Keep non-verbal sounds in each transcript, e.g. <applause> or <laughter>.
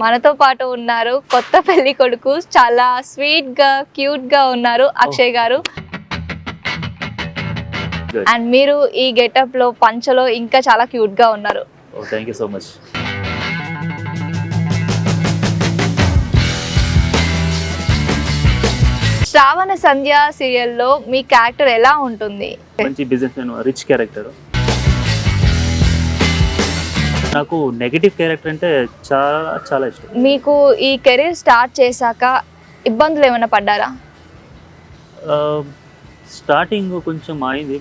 మనతో పాటు ఉన్నారు కొత్త పెళ్ళి కొడుకు చాలా స్వీట్గా క్యూట్గా ఉన్నారు అక్షయ్ గారు. అండ్ మీరు ఈ గెటప్లో పంచలో ఇంకా చాలా క్యూట్గా ఉన్నారు. ఓ thank you so much Shravana Sandhya సీరియల్లో మీ క్యారెక్టర్ ఎలా ఉంటుంది? మంచి బిజినెస్ మ్యాన్ రిచ్ క్యారెక్టర్ నాకు నెగిటివ్ క్యారెక్టర్ అంటే చాలా చాలా ఇష్టం. మీకు ఈ కెరీర్ స్టార్ట్ చేశాక ఇబ్బందులు ఏమైనా పడ్డారా? స్టార్టింగ్ కొంచెం అయింది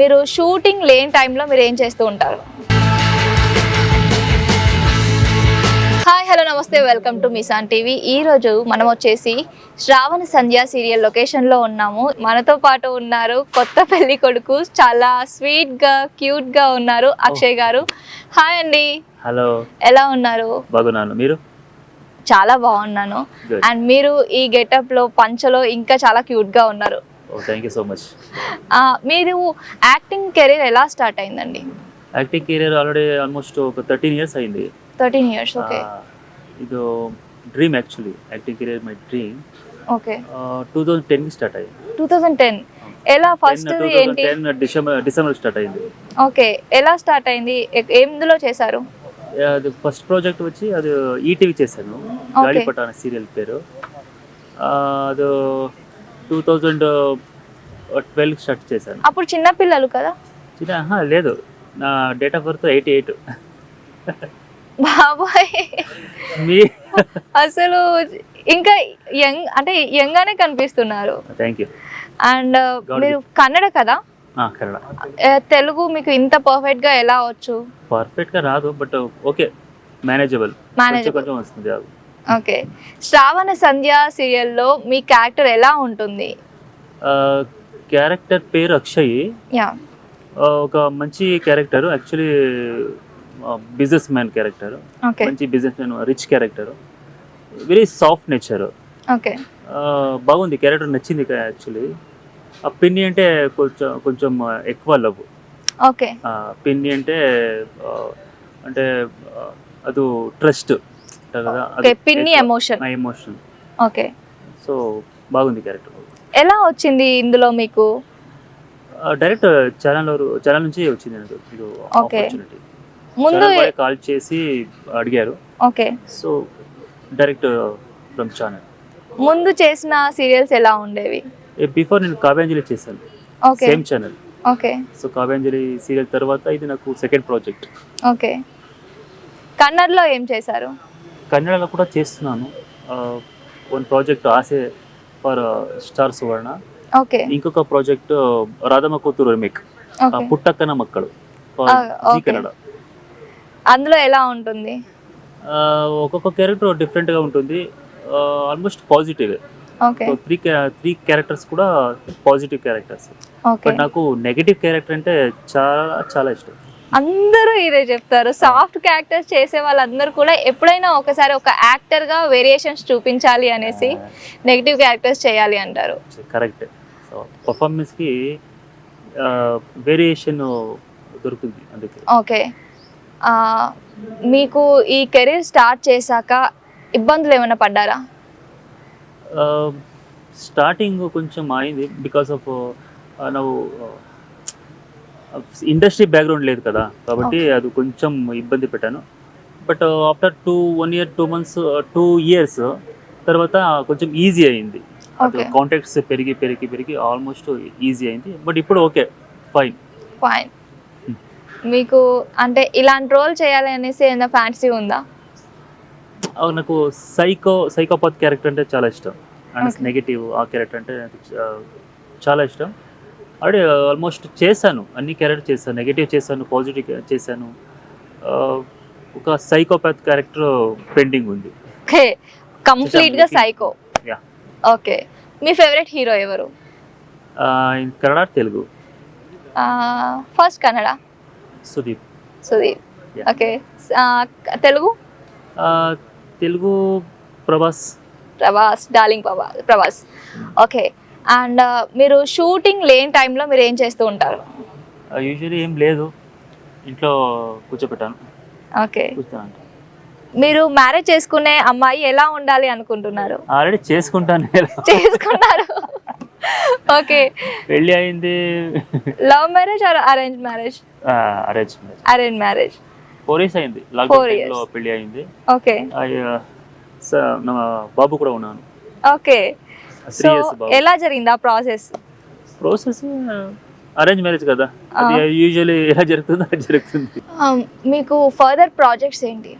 మీరు షూటింగ్ లేని టైంలో మీరు ఏం చేస్తూ ఉంటారు? హలో నమస్తే వెల్కమ్ టు మిసాన్ టీవీ. ఈ రోజు మనం వచ్చేసి శ్రావణ సంధ్య సీరియల్ లొకేషన్లో ఉన్నాము. మనతో పాటు ఉన్నారు కొత్త పెళ్ళి కొడుకు చాలా స్వీట్గా క్యూట్గా ఉన్నారు అక్షయ్ గారు. హాయ్ అండి. హలో. ఎలా ఉన్నారు? బాగున్నాను. మీరు? చాలా బాగున్నాను. అండ్ మీరు ఈ గెటప్లో పంచలో ఇంకా చాలా క్యూట్గా ఉన్నారు. థ్యాంక్ యూ సో మచ్ మీరు యాక్టింగ్ కెరీర్ ఎలా స్టార్ట్ అయిందండి? యాక్టింగ్ కెరీర్ ఆల్రెడీ ఆల్మోస్ట్ ఒక థర్టీన్ ఇయర్స్ అయింది. థర్టీన్ ఇయర్స్ ఓకే ఇది dream actually acting career my dream okay. Two thousand టెన్కి స్టార్ట్ అయింది టూ థౌజండ్ టెన్ ఎలా ఫస్ట్ ఏంటి? టెన్ డిసెంబర్ డిసెంబర్ స్టార్ట్ అయింది ఓకే. ఎలా స్టార్ట్ అయింది? ఎందులో చేశారు? అది ఫస్ట్ ప్రాజెక్ట్ వచ్చి అది ఈటీవీ చేశాను. గాలిపట అనే సీరియల్ పేరు. అది టూ థౌజండ్ ట్వెల్వ్ స్టార్ట్ చేశాను. అప్పుడు చిన్న పిల్లలు కదా? చిన్న లేదు. నా date of birth eighty eight బాబాయ్. మీ అసలు ఇంకా యంగ్ అంటే యంగ్ గానే కనిపిస్తున్నారు థ్యాంక్ యూ అండ్ మీరు కన్నడ కదా? కన్నడ. తెలుగు మీకు ఇంత పర్ఫెక్ట్గా ఎలా వచ్చు? పర్ఫెక్ట్గా రాదు బట్ ఓకే మేనేజబుల్. కొంచెం వస్తుంది. ఓకే శ్రావణ సంధ్య సీరియల్లో మీ క్యారెక్టర్ ఎలా ఉంటుంది? క్యారెక్టర్ పేరు అక్షయ్. ఒక మంచి character actually business man character okay మంచి business man rich character very soft nature okay బాగుంది క్యారెక్టర్ నచ్చింది యాక్చువల్లీ ఆ పిన్ని అంటే కొంచెం కొంచెం ఎక్కువ లవ్ ఓకే పిన్ని అంటే అంటే అది ట్రస్ట్ కదా ఓకే పిన్ని ఎమోషన్ ఎమోషన్ ఓకే సో బాగుంది క్యారెక్టర్ ఎలా వచ్చింది ఇందులో మీకు? డైరెక్ట్ ఛానల్ ఛానల్ నుంచి వచ్చింది నాకు. ఆపర్చునిటీ ముందు కాల్ చేసి అడిగారు. Okay. So direct from channel ముందు చేసిన సీరియల్స్ ఎలా ఉండేవి? బిఫోర్ నేను కావ్యాంజలి చేశాను. Okay. Same channel okay. So Kavyanjali serial తర్వాత ఇది నాకు సెకండ్ ప్రాజెక్ట్ ఓకే. కన్నడలో ఏం చేశారు? కన్నడలో కూడా చేస్తున్నాను. One project Aase for star Suvarna okay. ఇంకొక ప్రాజెక్ట్ రాధమ్మ కూతురు remake Puttakkana Makkalu Ah, Zee. Kannada అందులో ఎలా ఉంటుంది? ఒక్కొక్క క్యారెక్టర్ డిఫరెంట్గా ఉంటుంది. Almost positive okay. Three three characters కూడా పాజిటివ్ క్యారెక్టర్స్ బట్ నాకు నెగిటివ్ క్యారెక్టర్ అంటే చాలా చాలా ఇష్టం. అందరూ ఇదే చెప్తారు. సాఫ్ట్ క్యారెక్టర్స్ చేసే వాళ్ళందరూ కూడా ఎప్పుడైనా ఒకసారి ఒక యాక్టర్గా వేరియేషన్స్ చూపించాలి అనేసి నెగిటివ్ క్యారెక్టర్స్ చేయాలి అంటారు. కరెక్ట్ సో పర్ఫార్మెన్స్కి వేరియేషన్ దొరుకుతుంది అందుకే. ఓకే. మీకు ఈ కెరీర్ స్టార్ట్ చేశాక ఇబ్బందులు ఏమైనా పడ్డారా? స్టార్టింగ్ కొంచెం అయింది బికాస్ ఆఫ్ ನಾವು ఇండస్ట్రీ బ్యాక్గ్రౌండ్ లేదు కదా కాబట్టి అది కొంచెం ఇబ్బంది పెట్టాను. But after two one year two months two years తర్వాత కొంచెం ఈజీ అయింది. కాంటాక్ట్స్ పెరిగి పెరిగి పెరిగి ఆల్మోస్ట్ ఈజీ అయింది. బట్ ఇప్పుడు ఓకే ఫైన్. ఫైన్. మీకు అంటే ఇలాంటి రోల్ చేయాలి అనేసి ఏమైనా ఫ్యాన్సీ ఉందా? నాకు సైకో సైకోపాత్ క్యారెక్టర్ అంటే చాలా ఇష్టం. అండ్. నెగిటివ్ ఆ క్యారెక్టర్ అంటే నాకు చాలా ఇష్టం. ఆల్రెడీ ఆల్మోస్ట్ చేశాను అన్ని క్యారెక్టర్ చేశాను. నెగిటివ్ చేశాను పాజిటివ్ చేశాను. ఒక సైకోపాత్ క్యారెక్టర్ పెండింగ్ ఉంది. ఓకే కంప్లీట్గా. Psycho Yeah. ఓకే మీ ఫేవరెట్ హీరో ఎవరు? Kannada Telugu. First Kannada. Sudeep. Sudeep. Okay Telugu? Telugu Prabhas. Prabhas darling Prabhas. Prabhas okay and మీరు షూటింగ్ లేని టైంలో మీరు ఏం చేస్తూ ఉంటారు? యూజువలీ ఏం లేదు. ఇంట్లో కూర్చోపెట్టాను ఓకే మీరు మ్యారేజ్ చేసుకునే అమ్మాయి ఎలా ఉండాలి అనుకుంటున్నారు? ఆల్రెడీ చేసుకుంటాను చేసుకున్నారు. <laughs> ఓకే పెళ్ళి అయింది. Love marriage or arrange marriage arrange arrange marriage four years అయింది. లాక్డౌన్. లో పెళ్ళి అయింది. ఓకే నా బాబు కూడా ఉన్నాను ఓకే సో ఎలా జరిగింది ఆ ప్రాసెస్ ప్రాసెస్ అరేంజ్ మ్యారేజ్ కదా. అది యూజువల్లీ ఎలా జరుగుతుందో అది జరుగుతుంది. Um, మీకు ఫర్దర్ ప్రాజెక్ట్స్ ఏంటి?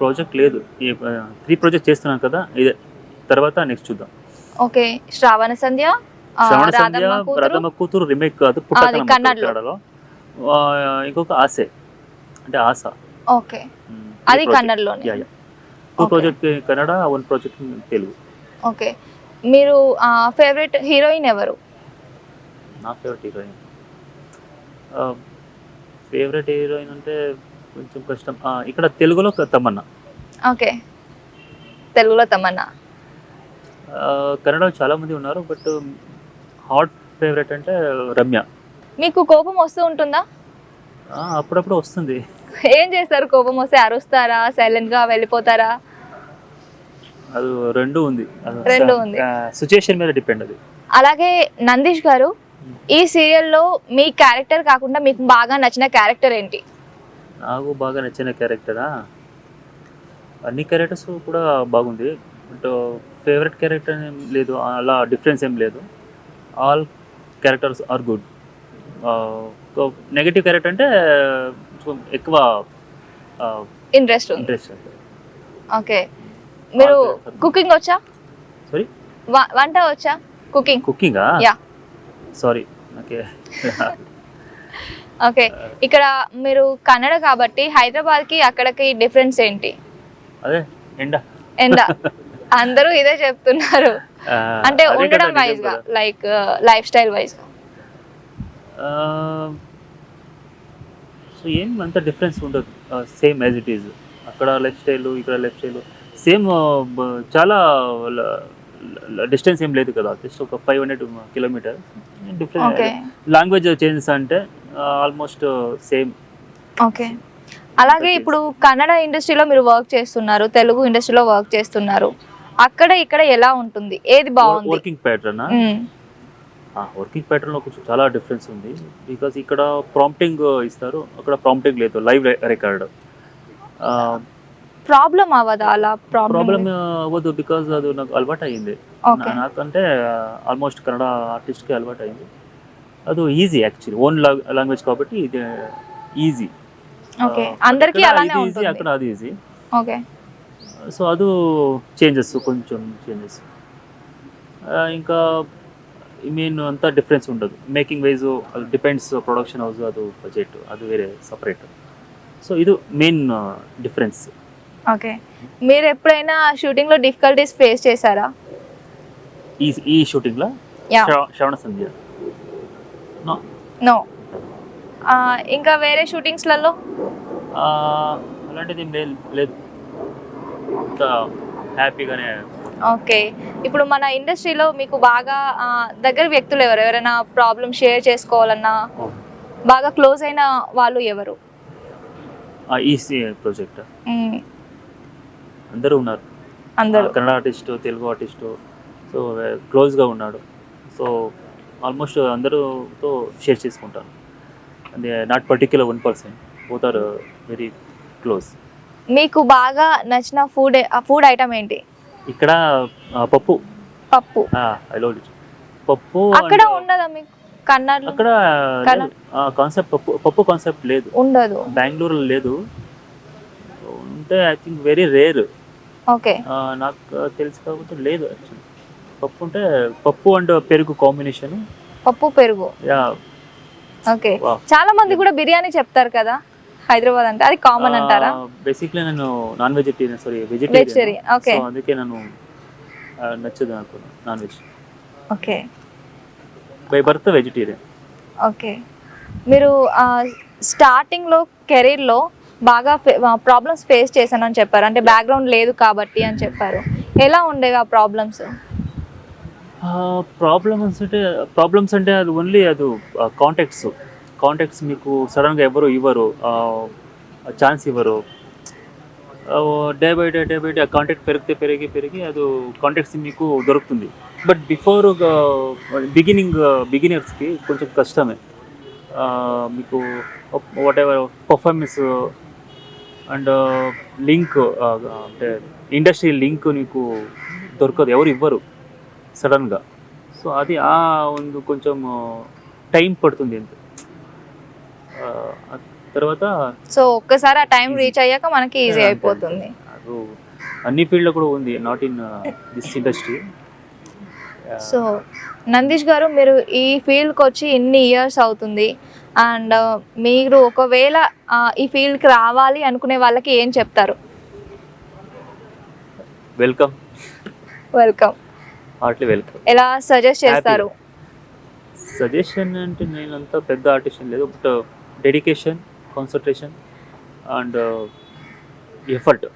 ప్రాజెక్ట్ లేదు. త్రీ ప్రాజెక్ట్ చేస్తున్నాను కదా ఇదే. తర్వాత నెక్స్ట్ చూద్దాం. ఓకే శ్రావణ సంధ్య శ్రవణ సంధ్య రాధమ్మ కూతురు రిమేక్ కాదు కన్నడలో. కన్నడలో. ఆ, ఇంకొక ఆసే అంటే ఆశ. ఓకే. అది కన్నడలోనే. Yeah two. Project Kannada one project Telugu. Okay. మీరు ఫేవరెట్ హీరోయిన్ ఎవరు? నా ఫేవరెట్ హీరోయిన్ ఫేవరెట్ హీరోయిన్ అంటే కొంచెం కష్టం. ఇక్కడ తెలుగులో తమన్నా. ఓకే. తెలుగులో తమన్నా. కన్నడలో చాలా మంది ఉన్నారు బట్ హాట్ ఫేవరెట్ అంటే రమ్య. మీకు కోపం వస్తూ ఉంటుందా? అప్పుడప్పుడు వస్తుంది. ఏం చేస్తారు? కోపం వస్తే అరుస్తారా? సైలెంట్గా వెళ్ళిపోతారా? అది రెండు ఉంది. రెండు ఉంది. సిచ్యుయేషన్ మీద డిపెండ్ అది. అలాగే నందీష్ గారు ఈ సీరియల్లో మీ క్యారెక్టర్ కాకుండా మీకు బాగా నచ్చిన క్యారెక్టర్ ఏంటి? నాకు బాగా నచ్చిన క్యారెక్టరా? అన్ని క్యారెక్టర్స్ కూడా బాగుంది. బట్ ఫేవరెట్ క్యారెక్టర్ ఏం లేదు అలా డిఫరెన్స్ ఏం లేదు. All characters are good negative character అంటే ఎక్కువ ఇంట్రెస్ట్ ఇంట్రెస్ట్ ఓకే. మీరు. కుకింగ్ వచ్చా? సారీ వంట వచ్చా? కుకింగ్ కుకింగా Yeah. Sorry okay. <laughs> ఓకే. ఇక్కడ మీరు కన్నడ కాబట్టి హైదరాబాద్కి అక్కడికి డిఫరెన్స్ ఏంటి? అదే ఎండ. ఎండ. <laughs> అందరూ ఇదే చెప్తున్నారు. అంటే ఉండడం వైజ్గా. లైక్ లైఫ్ స్టైల్ వైజ్గా. సో ఏం అంత డిఫరెన్స్ ఉండదు. సేమ్ యాజ్ ఇట్ ఈజ్ అక్కడ లైఫ్ స్టైల్ ఇక్కడ లైఫ్ స్టైల్ సేమ్ చాలా డిస్టెన్స్ ఏం లేదు కదా. జస్ట్ ఒక five hundred kilometer different language changes అంటే ఆల్మోస్ట్ సేమ్ ఓకే అలాగే ఇప్పుడు కన్నడ ఇండస్ట్రీలో మీరు వర్క్ చేస్తున్నారు తెలుగు ఇండస్ట్రీలో వర్క్ చేస్తున్నారు. అక్కడ ఇక్కడ ఎలా ఉంటుంది? ఏది బాగుంది? Working pattern. వర్కింగ్ ప్యాటర్న్లో కొంచెం చాలా డిఫరెన్స్ ఉంది. బికాస్ ఇక్కడ ప్రాంప్టింగ్ ఇస్తారు. అక్కడ ప్రాంప్టింగ్ లేదు. లైవ్ రికార్డ్ ప్రాబ్లం అవ్వదా అలా ప్రాబ్లం అవ్వదు బికాజ్ అది నాకు అలవాటు నా- నాకంటే ఆల్మోస్ట్ కన్నడ ఆర్టిస్ట్కి అలవాటు అయింది అది ఈజీ యాక్చువల్లీ ఓన్ లాంగ్వేజ్ కాబట్టి ఇది ఈజీ ఓకే అందరికీ అలానే ఉంటుంది. అక్కడ అది ఈజీ ఓకే సో అది చేంజెస్ కొంచెం చేంజెస్. ఇంకా మెయిన్ అంతా డిఫరెన్స్ ఉండదు. మేకింగ్ వైజ్ అది డిపెండ్స్ ప్రొడక్షన్ హౌస్ అది బడ్జెట్ అది వేరే సపరేట్. సో ఇది మెయిన్ డిఫరెన్స్. ఓకే. మీరు ఎప్పుడైనా షూటింగ్లో డిఫికల్టీస్ ఫేస్ చేశారా? ఈ ఈ షూటింగ్లో? శ్రవణ సంధ్య. నో. నో. ఇంకా వేరే షూటింగ్స్లలో? అలాంటిది ఏం లేదు. అంత హ్యాపీగానే ఓకే. ఇప్పుడు మన ఇండస్ట్రీలో మీకు బాగా దగ్గర వ్యక్తులు ఎవరు? ఎవరైనా ప్రాబ్లమ్ షేర్ చేసుకోవాలన్నా బాగా క్లోజ్ అయిన వాళ్ళు ఎవరు? ఈ ప్రాజెక్ట్. అందరూ ఉన్నారు. అందరూ. Kannada artist Telugu artist so క్లోజ్గా ఉన్నాడు. సో ఆల్మోస్ట్ అందరూతో షేర్ చేసుకుంటాను అదే not particular one person. Both are very close. మీకు బాగా నచ్చిన ఫుడ్ ఫుడ్ ఐటమ్ ఏంటి? ఇక్కడ పప్పు. పప్పు. ఐ లవ్ ఇట్ పప్పు అక్కడ ఉండదా మీకు? కన్నడలో? అక్కడ కాన్సెప్ట్ పప్పు పప్పు కాన్సెప్ట్ లేదు. ఉండదు. బెంగళూరులో లేదు. ఉంటే I think very rare okay. నాకు తెలిసి కాకపోతే లేదు యాక్చువల్లీ పప్పు ఉంటే పప్పు అండ్ పెరుగు కాంబినేషన్ పప్పు పెరుగు. యా. ఓకే. చాలా మంది కూడా బిర్యానీ చెప్తారు కదా. హైదరాబాద్ అంటే? అది కామన్ అంటారా? బేసిక్లీ నేను non vegetarian sorry vegetarian okay so అందుకే నేను నచ్చదు నాకు non veg okay by birth vegetarian okay మీరు స్టార్టింగ్లో కెరీర్లో బాగా ప్రాబ్లమ్స్ ఫేస్ చేశానని చెప్పారు. అంటే బ్యాక్గ్రౌండ్ లేదు కాబట్టి అని చెప్పారు. ఎలా ఉండేవి ఆ ప్రాబ్లమ్స్ ప్రాబ్లమ్స్ అంటే ప్రాబ్లమ్స్ అంటే అది ఓన్లీ అది కాంటాక్ట్స్ కాంటాక్ట్స్ మీకు సడన్గా ఎవరు ఇవ్వరు ఛాన్స్ ఇవ్వరు. Day by day day by day contact పెరిగితే పెరిగి పెరిగి అది కాంటాక్ట్స్ మీకు దొరుకుతుంది. బట్ బిఫోర్ బిగినింగ్ బిగినర్స్కి కొంచెం కష్టమే. మీకు whatever performance and link అంటే ఇండస్ట్రీ లింక్ నీకు దొరకదు ఎవరు ఇవ్వరు సడన్గా సో అది ఆ ಒಂದು కొంచెం టైం పడుతుంది అంతే. తర్వాత సో ఒక్కసారి ఆ టైం. రీచ్ అయ్యాక మనకి ఈజీ అయిపోతుంది. అది అన్ని ఫీల్డ్లో కూడా ఉంది not in this industry so Nandish గారు మీరు ఈ ఫీల్డ్కి వచ్చి ఇన్ని ఇయర్స్ అవుతుంది. అండ్ మీరు ఒకవేళ ఈ ఫీల్డ్కి రావాలి అనుకునే వాళ్ళకి ఏం చెప్తారు? వెల్కమ్ వెల్కమ్ హార్ట్లీ వెల్కమ్ ఎలా సజెస్ట్ చేస్తారు? సజెషన్ అంటే నేను అంత పెద్ద ఆర్టిషన్ లేదు but dedication concentration and effort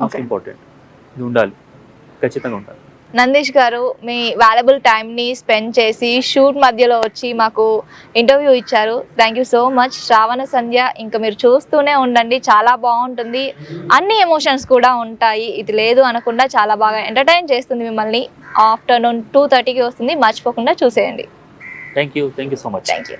most. Important ఇది ఉండాలి. ఖచ్చితంగా ఉండాలి. నందీష్ గారు మీ వాల్యుబుల్ టైంని స్పెండ్ చేసి షూట్ మధ్యలో వచ్చి మాకు ఇంటర్వ్యూ ఇచ్చారు. Thank you so much Shravana Sandhya ఇంకా మీరు చూస్తూనే ఉండండి. చాలా బాగుంటుంది. అన్ని ఎమోషన్స్ కూడా ఉంటాయి. ఇది లేదు అనకుండా చాలా బాగా ఎంటర్టైన్ చేస్తుంది మిమ్మల్ని. ఆఫ్టర్నూన్ టూ థర్టీకి వస్తుంది. మర్చిపోకుండా చూసేయండి. Thank you thank you so much thank you